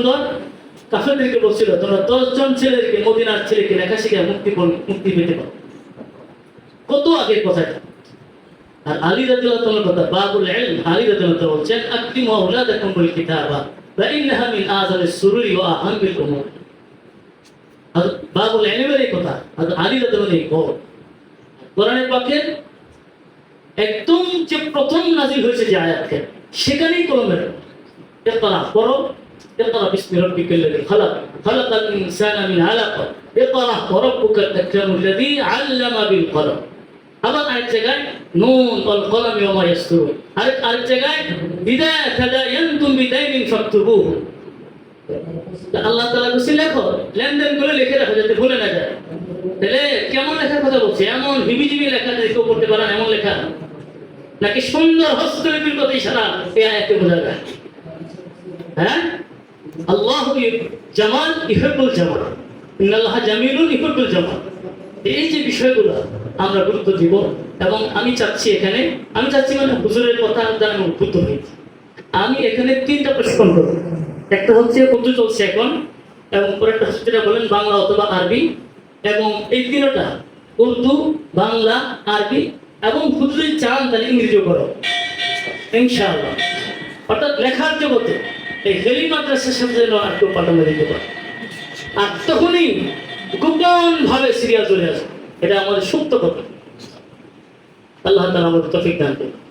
সুন্দর কাফেরদেরকে বলছিল, তোমরা দশজন ছেলেদেরকে, মদিনার ছেলেকে, লেখা শিখে মুক্তি মুক্তি পেতে পারো। কত আগে কথাটা আর আলী কথা, বাবুল ইলম আলী বলছেন মিন সুরুরি ওয়া উমুর। বাবুল কথা আর আলী এই কোরআনের একদম যে প্রথম নাজিল হয়েছে যে আয়াতকে, সেখানেই কলমের এতলা পড়ো اقرأ باسم ربك الذي خلق خلق الإنسان من علق اقرأ وربك الأكرم الذي علم بالقلم আবার আরেক জায়গায় নুন অল কলম ওমা ইয়াসতুরুন আরেক আরেক জায়গায় ইদা তাদায়ানতুম বিদাইনিন ফাকতুবুহু আল্লাহ তাআলা বলছে লেখো লেনদেন করে লিখে রাখো যাতে ভুলে না যায় তাহলে কেমন লেখার কথা বলছে এমন হিবিজিবি লেখা যে কেউ পড়তে পারে না এমন লেখা নাকি সুন্দর হস্তলিপির কথা ইশারা এই আয়াতে বোঝা যায় হ্যাঁ আল্লাহ জামাল ইহিবুল জামাল। ইন্নাল্লাহ জামিলুন ইহিবুল জামাল। এই যে বিষয়গুলো আমরা গুরুত্ব দিব এবং আমি চাচ্ছি এখানে, আমি চাচ্ছি মানে হুজুরের কথা দ্বারা আমি উদ্বুদ্ধ হয়েছি আমি এখানে তিনটা করব। একটা হচ্ছে চলছে এখন? এবং পরেরটা হচ্ছে যেটা বলেন বাংলা অথবা আরবি। এবং এই তিনটা, উর্দু, বাংলা, আরবি এবং হুজুরের চান তাহলে ইংরেজিও করো। ইনশাআল্লাহ। অর্থাৎ লেখার জগতে এই হেলি মাদ্রাসার সাথে যেন আর কেউ পাঠানো দিতে পারে। আর তখনই গোপন ভাবে সিরিয়াল চলে আসে। এটা আমাদের সত্য কথা। আল্লাহ তালা আমাদের তফিক দান করুন।